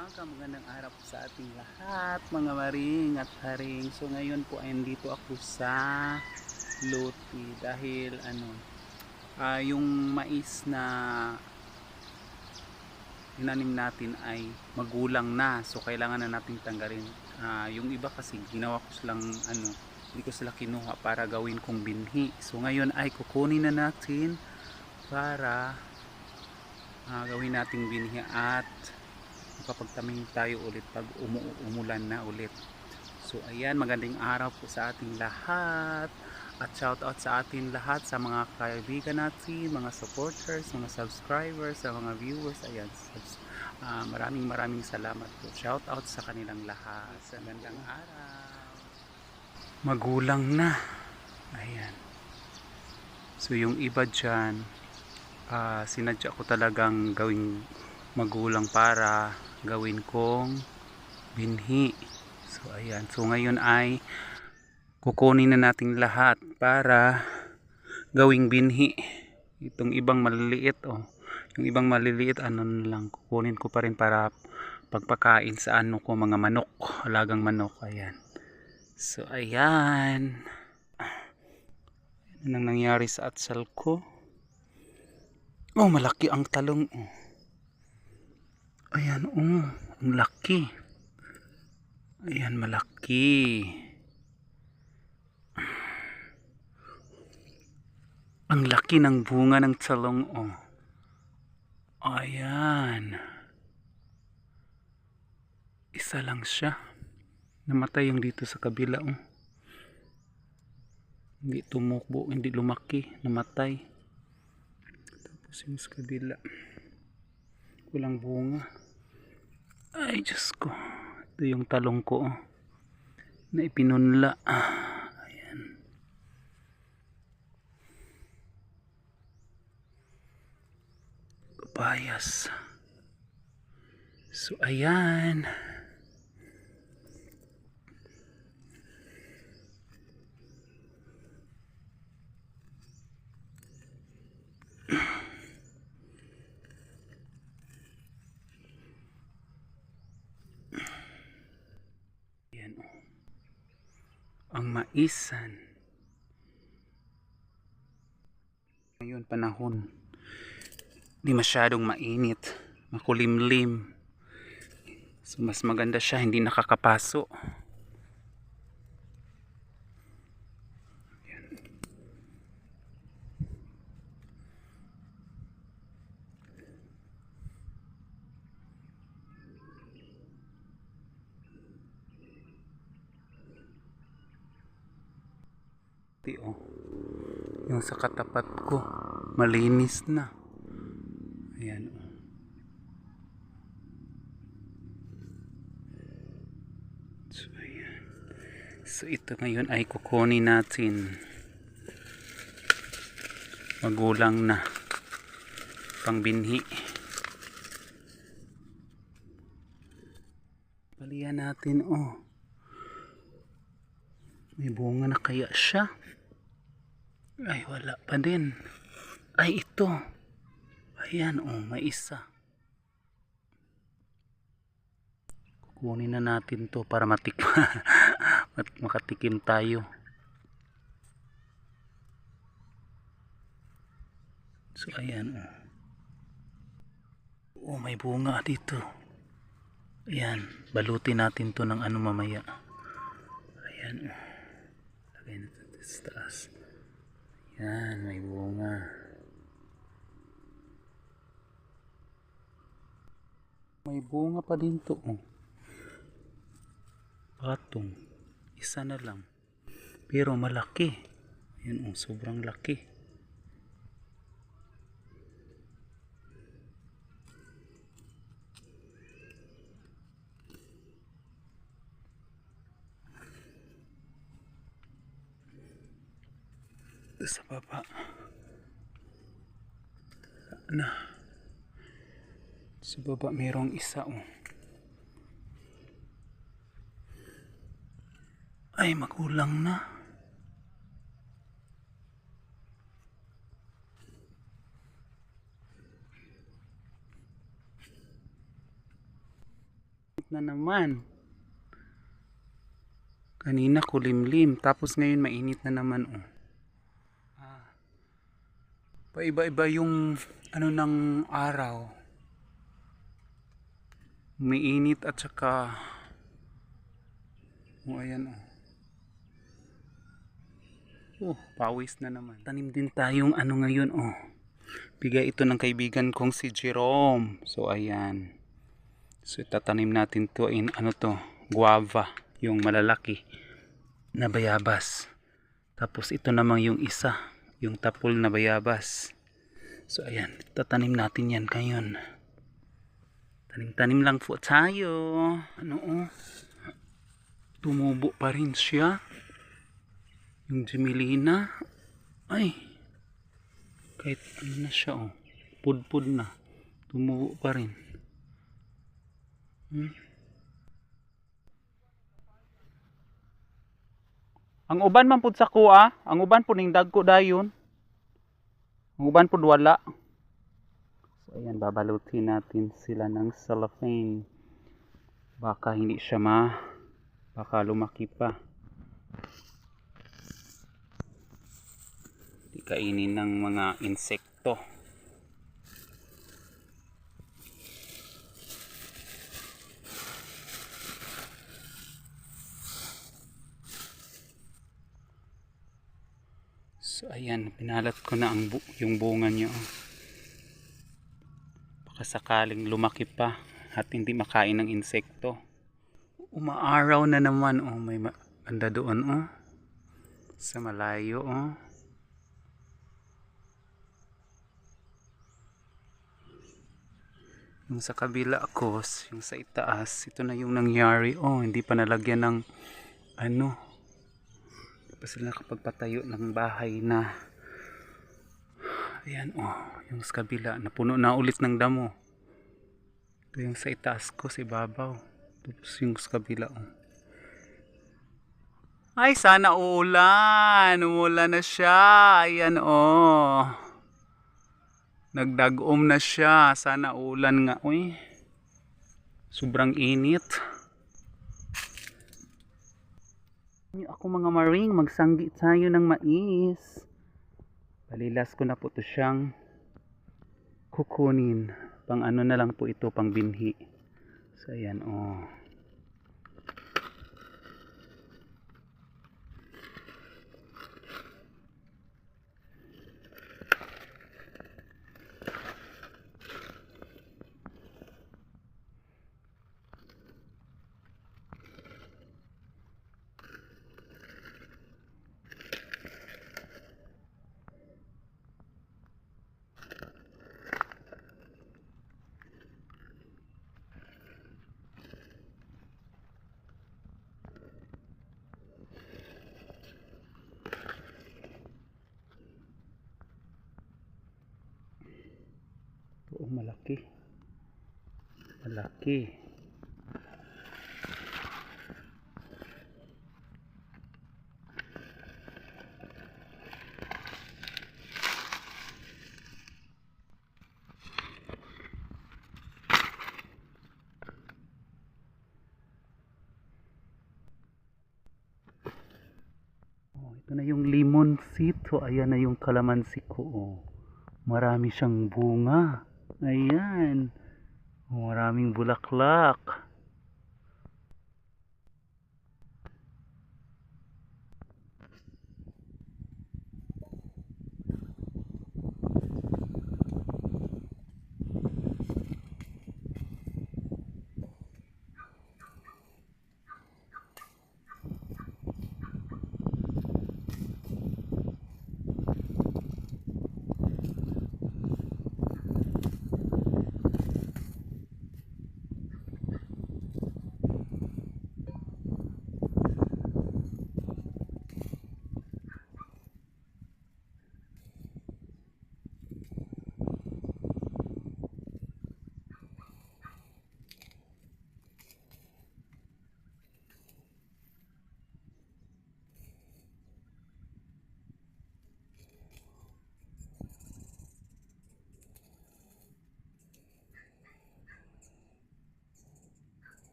umaga, magandang araw sa ating lahat, mga maring at haring. So ngayon po ay dito ako sa Loti dahil ano, ah, yung mais na inanim natin ay magulang na. So kailangan na nating tanggalin. Ah, yung iba kasi ginawa ko silang ano, hindi ko sila kinuha para gawin kong binhi. So ngayon ay kukunin na natin para ah, gawin nating binhi at makapagtaming tayo ulit pag umu- umulan na ulit. So ayan, magandang araw po sa ating lahat. At shout out sa atin lahat sa mga kaibigan natin, mga supporters, mga subscribers, sa mga viewers. Ayan, subs- ah, maraming maraming salamat po. Shout out sa kanilang lahat. Sa magandang araw. Magulang na. Ayan. So yung iba dyan, ah, sinadya ko talagang gawing magulang para gawin kong binhi. So ayan. So ngayon ay kukunin na natin lahat para gawing binhi. Itong ibang maliliit oh. Yung ibang maliliit ano lang kukunin ko pa rin para pagpakain sa ano ko mga manok, alagang manok. Ayan. So ayan. Ano nang nangyari sa atsal ko? Oh, malaki ang talong. Oh. Ayan, oh. Ang laki. Ayan, malaki. Ang laki ng bunga ng talong, oh. Ayan. Isa lang siya. Namatay yung dito sa kabila, oh. Hindi tumukbo, hindi lumaki, namatay. Tapos yung sa kabila. Walang bunga. Ay, Diyos ko. Ito yung talong ko, oh. Na ipinunla. Ayan. Papayas. So. Ayan, oh. Maisan. Ngayon, panahon. Hindi masyadong mainit. Makulimlim. So, mas maganda siya. Hindi nakakapaso. Ayan. Di, oh. Yung sa katapat ko, malinis na. Ayan, oh. So, ayan. So, ito ngayon ay kukunin natin. Magulang na. Pangbinhi. Balian natin, oh. May bunga na kaya siya? Ay, wala pa din. Ay, ito. Ayan, oh, may isa. Kukunin na natin to para matik mat- makatikim tayo. So, ayan, oh. Oh, may bunga dito. Ayan, balutin natin to ng ano mamaya. Ayan, oh. Lagay natin sa taas. Yan, may bunga. May bunga pa din to. Oh. Patong. Isa na lang. Pero malaki. Yan oh, sobrang laki. Ito sa baba. Na. Sa baba mayroong isa oh. Ay, magulang na. na naman. Kanina kulimlim, tapos ngayon mainit na naman oh. Paiba-iba yung ano ng araw. Umiinit at saka Oh, ayan oh. Oh, pawis na naman. Tanim din tayong ano ngayon oh. Bigay ito ng kaibigan kong si Jerome. So ayan. So tatanim natin to in ano to, guava, yung malalaki na bayabas. Tapos ito namang yung isa, yung tapol na bayabas. So ayan, tatanim natin yan ngayon. Tanim-tanim lang po tayo. Ano oh? Tumubo pa rin siya. Yung Gemilina. Ay. Kahit ano na siya oh. Pudpud na. Tumubo pa rin. Hmm? Ang uban man pud sa kuha, ang uban pud ning dagko dayon. Ang uban pud wala. So ayan, babalutin natin sila ng cellophane. Baka hindi siya ma baka lumaki pa. Di kainin ng mga insekto. So ayan, pinalat ko na ang bu- yung bunga niyo. Baka sakaling lumaki pa at hindi makain ng insekto. Umaaraw na naman oh, may ma- banda doon oh. Sa malayo oh. Yung sa kabila ko, yung sa itaas, ito na yung nangyari. Oh, hindi pa nalagyan ng ano, pa sila nakapagpatayo ng bahay na ayan oh yung sa kabila napuno na ulit ng damo. Ito yung sa itaas ko sa ibabaw. Tapos yung sa kabila oh. Ay sana ulan umulan na siya! Ayan oh. Nagdagom na siya. Sana ulan nga uy. Sobrang init. Ako mga maring, magsanggi tayo ng mais. Palilas ko na po to siyang kukunin. Pang ano na lang po ito, pang binhi. So ayan oh. Malaki. Malaki. Oh, ito na yung lemon seed. So, ayan na yung kalamansi ko. Oh. Marami siyang bunga. Ayan. Oh, maraming bulaklak.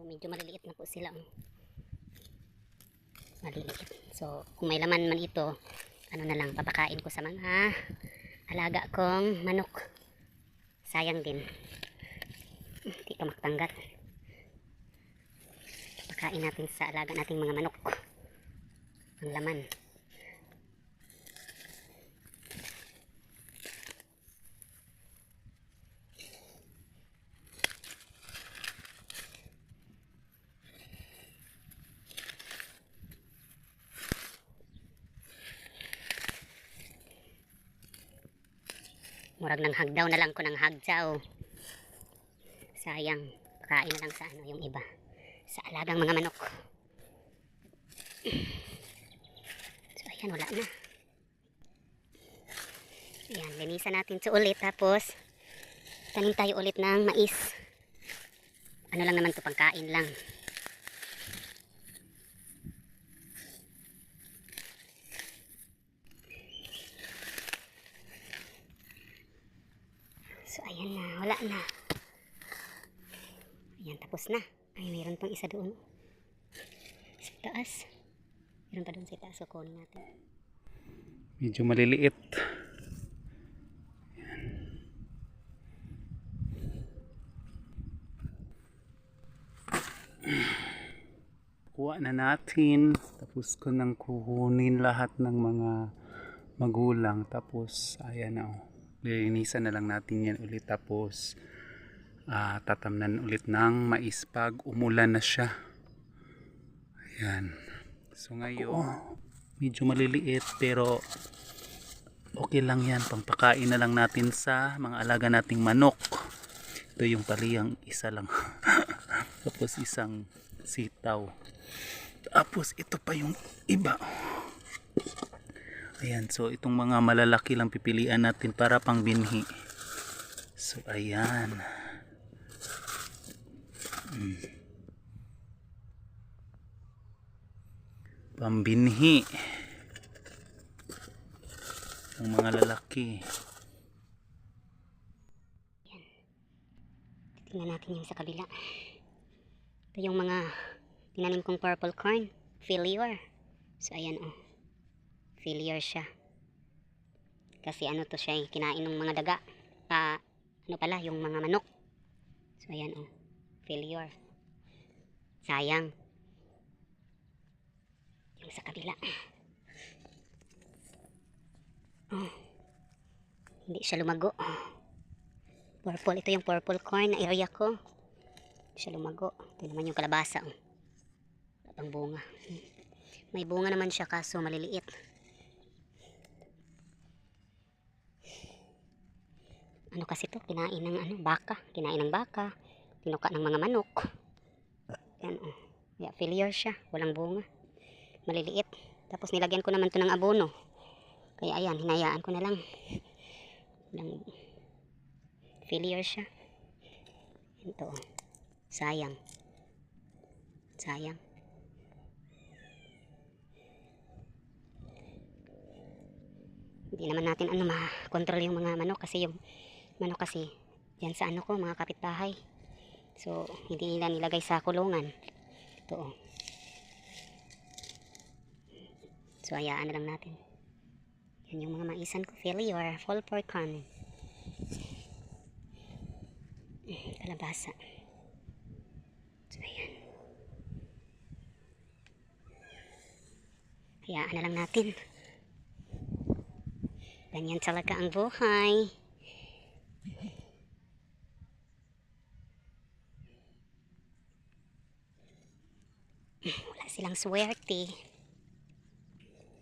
Medyo maliliit na po sila. oh. Maliliit. So, kung may laman man ito, ano na lang, papakain ko sa mga alaga kong manok. Sayang din. Hindi ka makatanggal. Papakain natin sa alaga nating mga manok. Ang laman. Murag ng hagdaw na lang ko ng hagdaw. Sayang. Kain na lang sa ano yung iba. Sa alagang mga manok. So ayan, wala na. Ayan, linisan natin ito ulit. Tapos, tanim tayo ulit ng mais. Ano lang naman to pagkain lang. So, ayan na. Ayan, tapos na. Ay, mayroon pang isa doon. Sa taas. Mayroon pa doon sa taas. So, kunin natin. Medyo maliliit. Kuha na natin. Tapos ko nang kukunin lahat ng mga magulang. Tapos, ayan na. Oh. Lilinisan na lang natin yan ulit. Tapos, ah, tatamnan ulit ng mais pag umulan na siya. Ayan. So ngayon, medyo maliliit pero okay lang yan. Pampakain na lang natin sa mga alaga nating manok. Ito yung paliyang isa lang. Tapos isang sitaw. Tapos ito pa yung iba. Ayan, so itong mga malalaki lang pipilian natin para pang binhi. So ayan. Mm. Pambinhi. Ang mga lalaki. Tingnan natin yung sa kabila. Ito yung mga tinanim kong purple corn. Failure. So, ayan oh. Failure siya. Kasi ano to siya eh, kinain ng mga daga. Ah, ano pala, yung mga manok. So, ayan oh. Failure. Sayang. Yung sa kabila. Oh. Hindi siya lumago. Purple. Ito yung purple corn na area ko. Hindi siya lumago. Ito naman yung kalabasa. Oh. Wala bunga. Hmm. May bunga naman siya kaso maliliit. Ano kasi to? Kinain ng ano, baka. Kinain ng baka. Tinuka ng mga manok. Yan oh. Yeah, failure siya. Walang bunga. Maliliit. Tapos nilagyan ko naman to ng abono. Kaya ayan, hinayaan ko na lang. Walang failure siya. Ito. oh. Sayang. Sayang. Hindi naman natin ano ma-control yung mga manok kasi yung manok kasi yan sa ano ko mga kapitbahay. So hindi nila nilagay sa kulungan. Ito. oh. So hayaan na lang natin. Yan yung mga maisan ko. Failure. Fall for con. Kalabasa. So, ayan. Hayaan na lang natin. Ganyan talaga ang buhay. Wala silang swerte.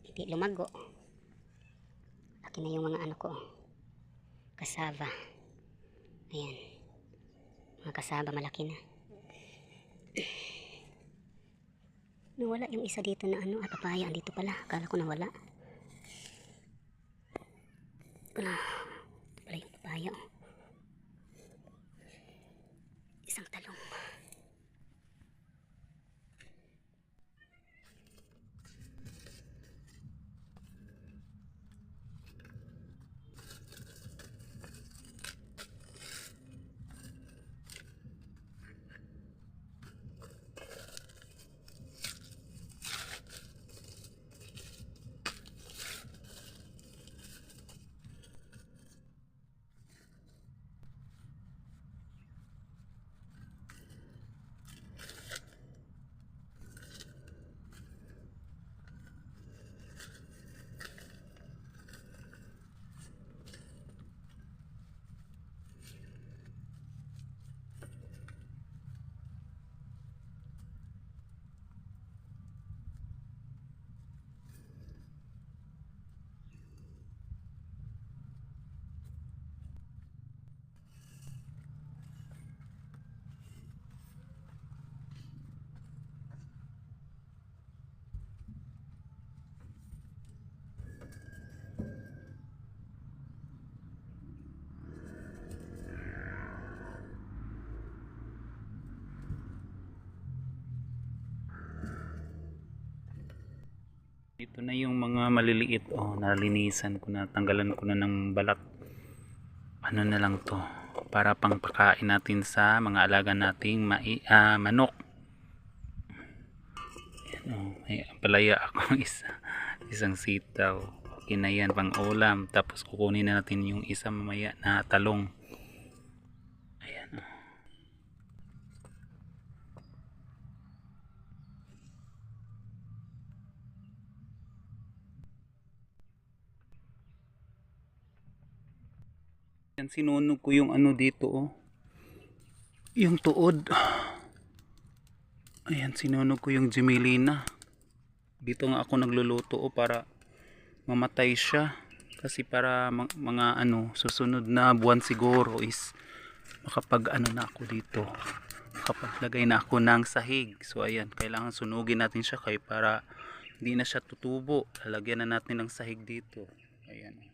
Hindi lumago. Laki na yung mga ano ko. Kasaba. Ayan. Mga kasaba malaki na. Nawala yung isa dito na ano, ah, papaya. Andito pala. Akala ko nawala. Ah, ito pala yung papaya. oh. Isang talong. Ito na yung mga maliliit. Oh, nalinisan ko na. Tanggalan ko na ng balat. Ano na lang to. Para pang pakain natin sa mga alaga nating mai, ah, manok. Yan, oh, may palaya ako isa. Isang sitaw. Okay na yan pang ulam. Tapos kukunin na natin yung isa mamaya na talong. Ayan. oh. Yan sinunog ko yung ano dito oh. Yung tuod. Ayan sinunog ko yung Gemelina. Dito nga ako nagluluto oh, para mamatay siya. Kasi para mga ano susunod na buwan siguro is makapag ano na ako dito. Makapaglagay na ako ng sahig. So ayan, kailangan sunugin natin siya kay para hindi na siya tutubo. Lalagyan na natin ng sahig dito. Ayan.